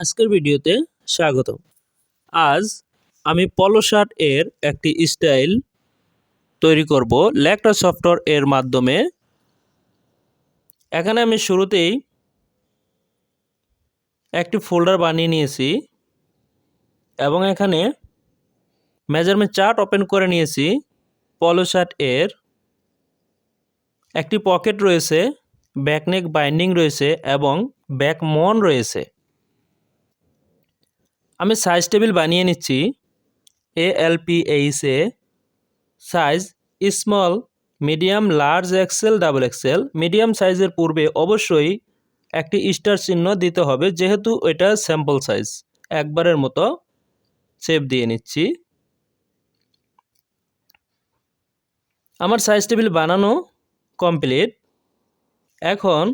আজকের ভিডিওতে স্বাগত আজ আমি পলো শার্ট এর একটি স্টাইল তৈরি করব। ল্যাকটা সফটওয়্যার এর মাধ্যমে। এখানে আমি শুরুতেই একটি ফোল্ডার বানিয়ে নিয়েছি এবং এখানে মেজারমেন্ট চার্ট ওপেন করে নিয়েছি। পলো শার্ট এর একটি পকেট রয়েছে ব্যাকনেক বাইন্ডিং রয়েছে এবং ব্যাক মন রয়েছে। আমি সাইজ টেবিল বানিয়ে নিচ্ছি। A L P H A size small medium large XL double XL medium সাইজের পূর্বে অবশ্যই একটি স্টার চিহ্ন দিতে হবে, যেহেতু এটা স্যাম্পল সাইজ একবারের মতো সেভ দিয়ে নিচ্ছি। আমার সাইজ টেবিল বানানো কমপ্লিট এখন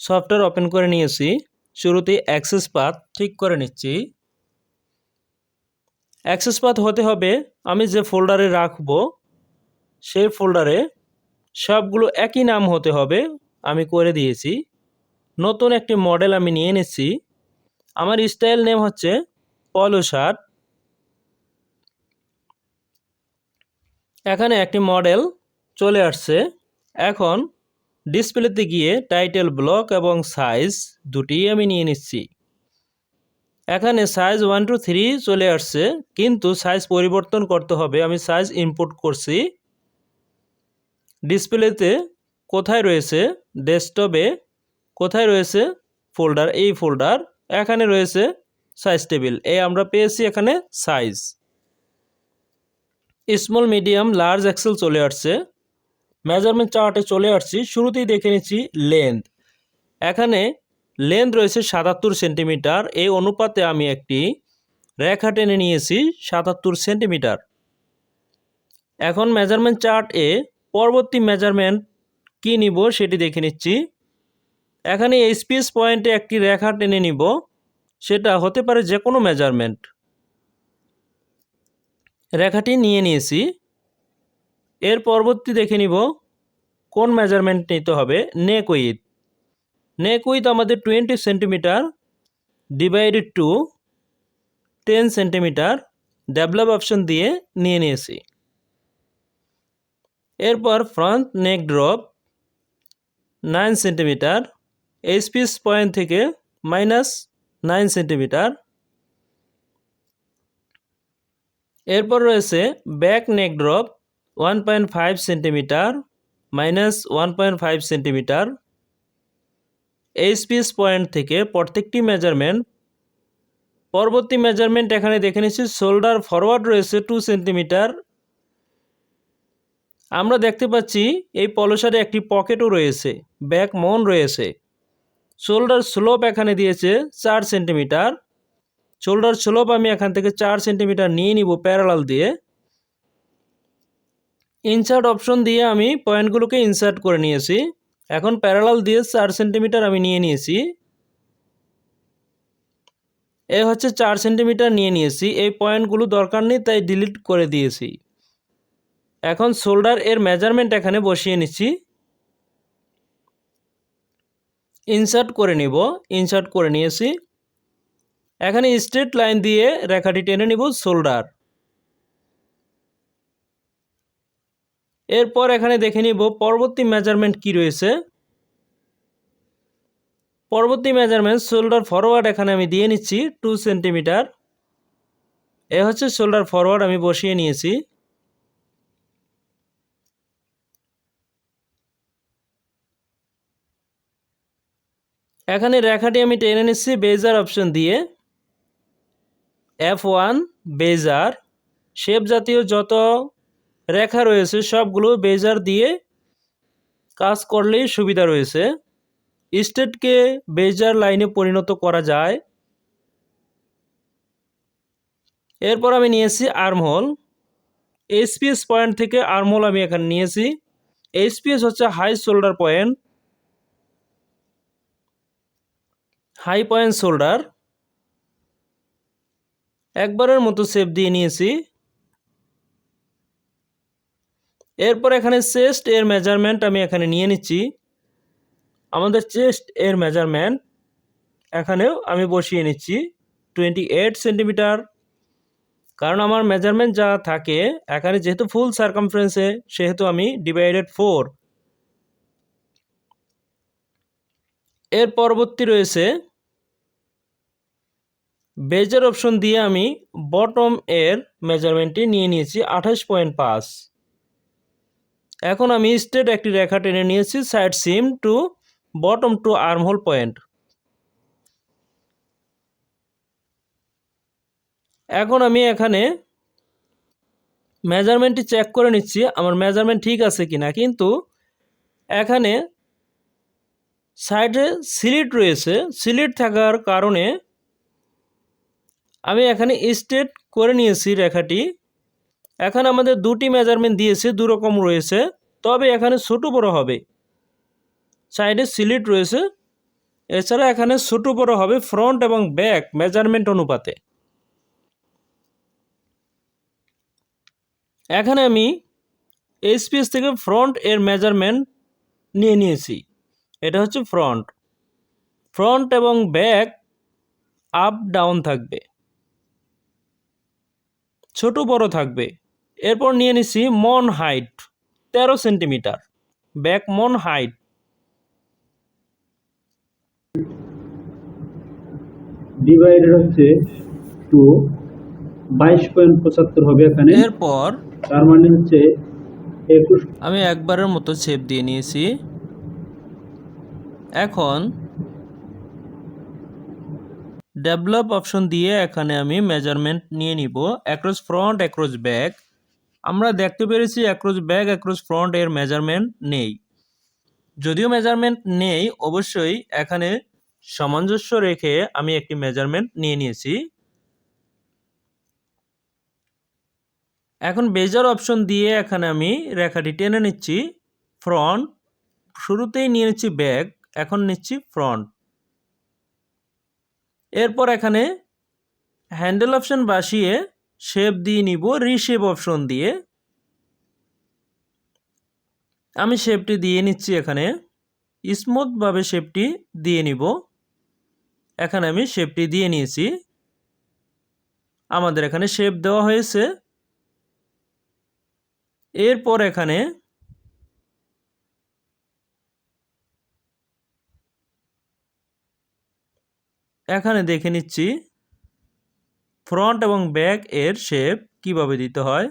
সফটওয়্যার ওপেন করে নিয়েছি। শুরুতেই অ্যাক্সেস পাথ ঠিক করে নিচ্ছি। অ্যাক্সেস পাথ হতে হবে, আমি যে ফোল্ডারে রাখব, সেই ফোল্ডারে সবগুলো একই নাম হতে হবে, আমি করে দিয়েছি। নতুন একটি মডেল আমি নিয়ে নিচ্ছি। আমার স্টাইল নেম হচ্ছে পলো শার্ট এখানে একটি মডেল চলে আসছে। এখন ডিসপ্লেতে গিয়ে টাইটেল ব্লক এবং সাইজ দুটিই আমি নিয়ে নিচ্ছি। এখানে সাইজ ওয়ান টু থ্রি চলে আসছে, কিন্তু সাইজ পরিবর্তন করতে হবে। আমি সাইজ ইনপুট করছি। ডিসপ্লেতে কোথায় রয়েছে? ডেস্কটপে কোথায় রয়েছে? ফোল্ডার এই ফোল্ডার এখানে রয়েছে সাইজ টেবিল এই আমরা পেয়েছি এখানে size small medium large XL চলে আসছে। মেজারমেন্ট চার্টে চলে আসছি। শুরুতেই দেখে নিচ্ছি লেন্থ এখানে লেন্থ রয়েছে সাতাত্তর সেন্টিমিটার। এই অনুপাতে আমি একটি রেখা টেনে নিয়েছি সাতাত্তর সেন্টিমিটার। এখন মেজারমেন্ট চার্ট এ পরবর্তী মেজারমেন্ট কি নিব সেটি দেখে নিচ্ছি। এখানে এইচপিএস পয়েন্টে একটি রেখা টেনে নিব। সেটা হতে পারে যে কোনো মেজারমেন্ট রেখাটি নিয়ে নিয়েছি। এর পরবর্তী দেখে নিব কোন মেজারমেন্ট নিতে হবে নেক উইথ নেক উইথ আমাদের twenty centimetre divided to ten centimetre develop option দিয়ে নিয়ে নিয়েছি। এরপর front neck drop nine centimetre HPS point থেকে মাইনাস নাইন সেন্টিমিটার এরপর রয়েছে back neck drop one point five centimetre minus one point five centimetre HPS point থেকে প্রত্যেকটি measurement পরবর্তী মেজারমেন্ট এখানে দেখে নিচ্ছি শোল্ডার ফরওয়ার্ড রয়েছে টু সেন্টিমিটার আমরা দেখতে পাচ্ছি এই পলসারে একটি পকেটও রয়েছে ব্যাক মন রয়েছে। শোল্ডার স্লোপ এখানে দিয়েছে চার সেন্টিমিটার শোল্ডার স্লোপ আমি এখান থেকে চার সেন্টিমিটার নিয়ে নিব প্যারালাল দিয়ে। ইনসার্ট অপশন দিয়ে আমি পয়েন্টগুলোকে ইনসার্ট করে নিয়েছি। এখন প্যারালাল দিয়ে চার সেন্টিমিটার আমি নিয়ে নিয়েছি। এ হচ্ছে চার সেন্টিমিটার নিয়ে নিয়েছি, এই পয়েন্টগুলো দরকার নেই, তাই ডিলিট করে দিয়েছি। এখন শোল্ডার এর মেজারমেন্ট এখানে বসিয়ে নিচ্ছি। ইনসার্ট করে নিব ইনসার্ট করে নিয়েছি। এখানে স্ট্রেট লাইন দিয়ে রেখাটি টেনে নিব শোল্ডার এরপর এখানে দেখে নিব পরবর্তী মেজারমেন্ট কি রয়েছে। পরবর্তী মেজারমেন্ট শোল্ডার ফরওয়ার্ড এখানে আমি দিয়ে নিচ্ছি টু সেন্টিমিটার এ হচ্ছে শোল্ডার ফরওয়ার্ড আমি বসিয়ে নিয়েছি। এখানে রেখাটি আমি টেনে নিচ্ছি বেজার অপশন দিয়ে। এফ ওয়ান বেজার। শেপ জাতীয় যত রেখা রয়েছে, সবগুলো বেজার দিয়ে কাজ করলেই সুবিধা রয়েছে। স্টেটকে বেজার লাইনে পরিণত করা যায়। এরপর আমি নিয়েছি আর্মহোল। এইচপিএস পয়েন্ট থেকে আর্মহোল আমি এখানে নিয়েছি। এইচপিএস হচ্ছে high shoulder point. High point shoulder. একবারের মতো সেপ দিয়ে নিয়েছি। এরপর এখানে চেস্ট এর মেজারমেন্ট আমি এখানে নিয়ে নিচ্ছি। আমাদের চেস্ট এর মেজারমেন্ট এখানেও আমি বসিয়ে নিচ্ছি টোয়েন্টি এইট সেন্টিমিটার কারণ আমার মেজারমেন্ট যা থাকে, এখানে যেহেতু ফুল সার্কামফারেন্সে সেহেতু আমি ডিভাইডেড ফোর এর পরবর্তী রয়েছে, বেজের অপশন দিয়ে আমি বটম এর মেজারমেন্টটি নিয়ে নিয়েছি আঠাশ পয়েন্ট পাঁচ। এখন আমি স্ট্রেট একটি রেখা টেনে নিয়েছি side seam to bottom to armhole point এখন আমি এখানে মেজারমেন্টটি চেক করে নিচ্ছি, আমার মেজারমেন্ট ঠিক আছে কি না কিন্তু এখানে সাইডে সিলিট রয়েছে সিলিট থাকার কারণে আমি এখানে স্ট্রেট করে নিয়েছি রেখাটি। এখানে আমাদের দুটি মেজারমেন্ট দিয়েছে, দু রকম রয়েছে, তবে এখানে ছোট বড় হবে। সাইডে সিলিট রয়েছে, এছাড়া এখানে ছোট বড় হবে ফ্রন্ট এবং ব্যাক মেজারমেন্ট অনুপাতে। এখানে আমি এইচপিএস থেকে ফ্রন্ট এর মেজারমেন্ট নিয়ে নিয়েছি। এটা হচ্ছে ফ্রন্ট ফ্রন্ট এবং ব্যাক আপ ডাউন থাকবে। ছোট বড় থাকবে। এরপর নিয়ে নিছি মন হাইট তেরো সেন্টিমিটার। ব্যাক মন হাইট। ডিভাইডেড হচ্ছে টু বাইশ পয়েন্ট পঁচাত্তর হবে এখানে। এরপর তার মানে হচ্ছে একুশ। আমি একবারের মতো শেপ দিয়ে নিয়েছি। এখন ডেভেলপ অপশন দিয়ে এখানে আমি মেজারমেন্ট নিয়ে নিব। অ্যাক্রস ফ্রন্ট অ্যাক্রস ব্যাক আমরা দেখতে পেরেছি অ্যাক্রস ব্যাক অ্যাক্রস ফ্রন্ট এর মেজারমেন্ট নেই। যদিও মেজারমেন্ট নেই, অবশ্যই এখানে সামঞ্জস্য রেখে আমি একটি মেজারমেন্ট নিয়ে নিয়েছি। এখন বেজার অপশন দিয়ে এখানে আমি রেখাটি টেনে নিচ্ছি ফ্রন্ট শুরুতেই নিয়ে নিচ্ছি ব্যাক এখন নিচ্ছি ফ্রন্ট এরপর এখানে হ্যান্ডেল অপশন বাসিয়ে শেপ দিয়ে নিব রিশেপ অপশন দিয়ে। আমি শেপটি দিয়ে নিচ্ছি এখানে। স্মুথভাবে শেপটি দিয়ে নিব। এখানে আমি শেপটি দিয়ে নিয়েছি। আমাদের এখানে শেপ দেওয়া হয়েছে। এরপর এখানে এখানে দেখে নিচ্ছি। ফ্রন্ট এবং ব্যাক এর শেপ কীভাবে দিতে হয়?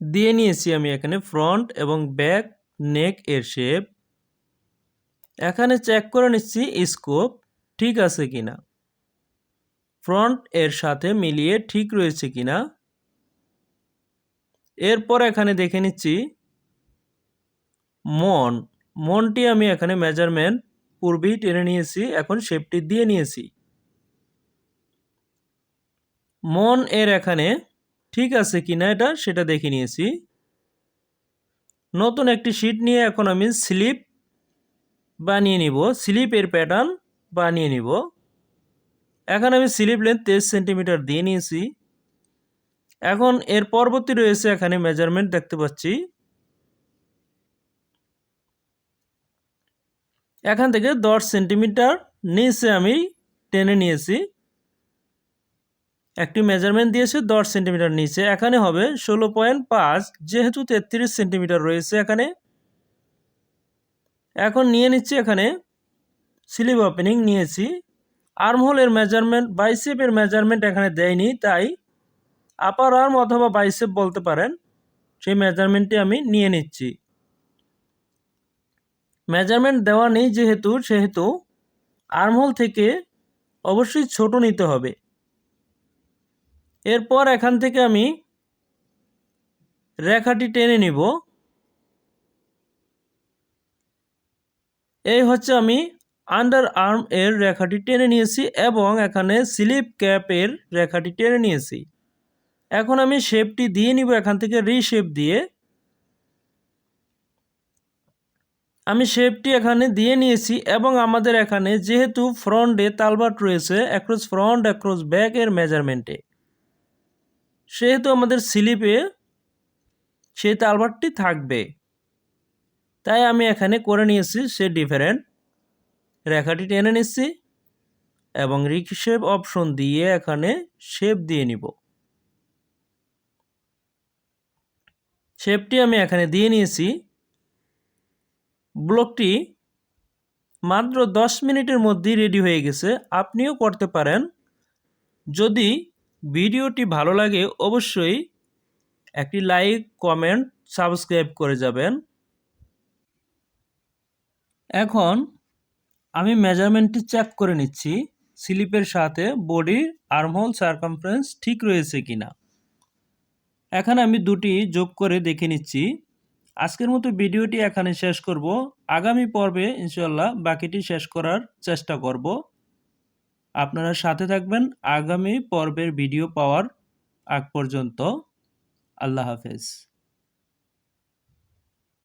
দিয়ে নিয়েছি আমি এখানে ফ্রন্ট এবং ব্যাক নেক এর শেপ এখানে চেক করে নিচ্ছি স্কোপ ঠিক আছে কিনা ফ্রন্ট এর সাথে মিলিয়ে ঠিক রয়েছে কিনা এরপর এখানে দেখে নিচ্ছি মন। মনটি আমি এখানে মেজারমেন্ট পূর্বেই টেনে নিয়েছি, এখন শেপটি দিয়ে নিয়েছি। মন এর এখানে ঠিক আছে কিনা এটা সেটা দেখে নিয়েছি। নতুন একটি শিট নিয়ে এখন আমি স্লিপ বানিয়ে নিব স্লিপের প্যাটার্ন বানিয়ে নিব। এখন আমি স্লিপ লেন্থ তেইশ সেন্টিমিটার দিয়ে নিয়েছি। এখন এর পরবর্তী রয়েছে এখানে মেজারমেন্ট দেখতে পাচ্ছি। এখান থেকে দশ সেন্টিমিটার নিচে আমি টেনে নিয়েছি। একটি মেজারমেন্ট দিয়েছে দশ সেন্টিমিটার নিচে। এখানে হবে ষোলো পয়েন্ট পাঁচ, যেহেতু তেত্রিশ সেন্টিমিটার রয়েছে এখানে। এখন নিয়ে নিচ্ছি এখানে স্লিভ ওপেনিং নিয়েছি। আর্মহোলের মেজারমেন্ট বাইসেপের মেজারমেন্ট এখানে দেয়নি, তাই আপার আর্ম অথবা বাইসেপ বলতে পারেন, সেই মেজারমেন্টটি আমি নিয়ে নিচ্ছি। মেজারমেন্ট দেওয়া নেই যেহেতু, সেহেতু আর্মহোল থেকে অবশ্যই ছোট নিতে হবে। এরপর এখান থেকে আমি রেখাটি টেনে নিব। এই হচ্ছে আমি আন্ডার আর্ম এর রেখাটি টেনে নিয়েছি এবং এখানে স্লিপ ক্যাপের রেখাটি টেনে নিয়েছি। এখন আমি শেপটি দিয়ে নিব এখান থেকে রিশেপ দিয়ে। আমি শেপটি এখানে দিয়ে নিয়েছি এবং আমাদের এখানে যেহেতু ফ্রন্টে তালবাট রয়েছে অ্যাক্রস ফ্রন্ট অ্যাক্রস ব্যাক এর মেজারমেন্টে সেহেতু আমাদের স্লিপে সেই তালবাটটি থাকবে। তাই আমি এখানে করে নিয়েছি সে ডিফারেন্ট রেখাটি টেনে নিচ্ছি এবং রিশেপ অপশন দিয়ে এখানে শেপ দিয়ে নিব। শেপটি আমি এখানে দিয়ে নিয়েছি। ব্লকটি মাত্র দশ মিনিটের মধ্যেই রেডি হয়ে গেছে। আপনিও করতে পারেন। যদি ভিডিওটি ভালো লাগে, অবশ্যই একটি লাইক, কমেন্ট, সাবস্ক্রাইব করে যাবেন। এখন আমি মেজারমেন্টটি চেক করে নিচ্ছি, স্লিপের সাথে বডি, আর্মহোল, সার্কামফারেন্স ঠিক রয়েছে কিনা। এখানে আমি দুটি যোগ করে দেখে নিচ্ছি। আজকের মতো ভিডিওটি এখানে শেষ করব। আগামী পর্বে ইনশাল্লাহ বাকিটি শেষ করার চেষ্টা করব। আপনারা সাথে থাকবেন আগামী পর্বের ভিডিও পাওয়ার আগ পর্যন্ত। আল্লাহ হাফেজ।